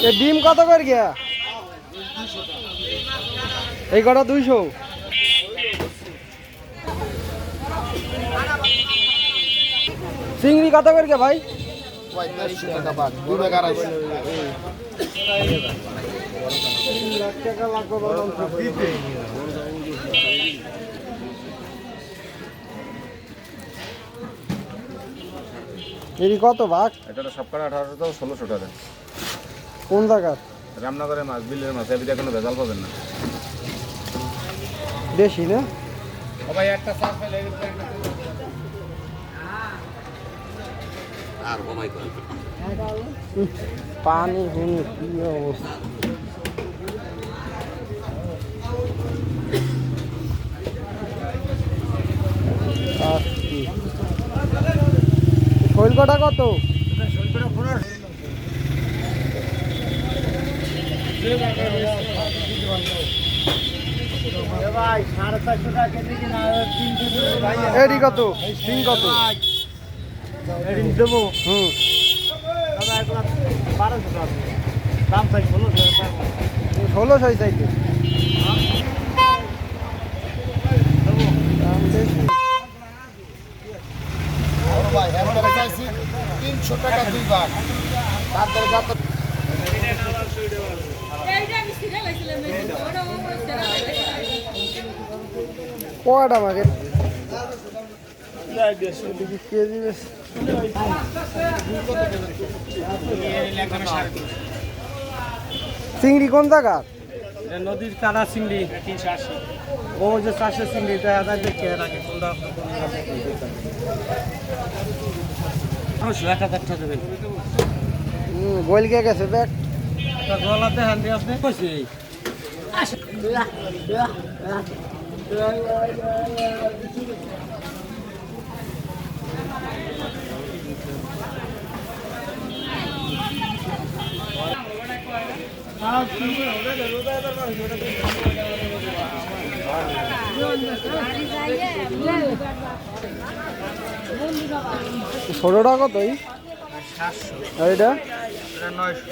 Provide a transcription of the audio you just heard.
এ ডিম কত করে গিয়া? এই কটা দুইশো। চিংড়ি কত করে গিয়া ভাই? পঁয়তাল্লিশশো টাকা দুই আড়াইশো এরি কত ভাগ? এটা সবকটা আঠারোশো তো ষোলোশো টাকা। কোন জায়গার? রামনগরের মাছ বিলের মাছ এবিতে কোনো ভেজাল পাবেন না। বেশি না? পানি হুনি কি অবস্থা? শৈল কটা কত? এডি কত? সিং কত? দেবো হুম চাইতে দাম বেশি ভাই একবারে চাইছি তিনশো টাকা দুই ভাগ। তারপরে যত কয়টা আমাকে কেজি চিংড়ি কোন জায়গার নদীর কাদা চিংড়ি। তিনশো আশি ও যে চারশো চিংড়ি এটা হাজার দেখে রাখে? কোনটা? আড়াইশো এক হাজার টাকা দেবেন গোল কে গেছে দেখ। গলাতে হান্ডি আপনি। কইছি ষোলোটা কত এই? সাতশো। আর এটা? নয়শো।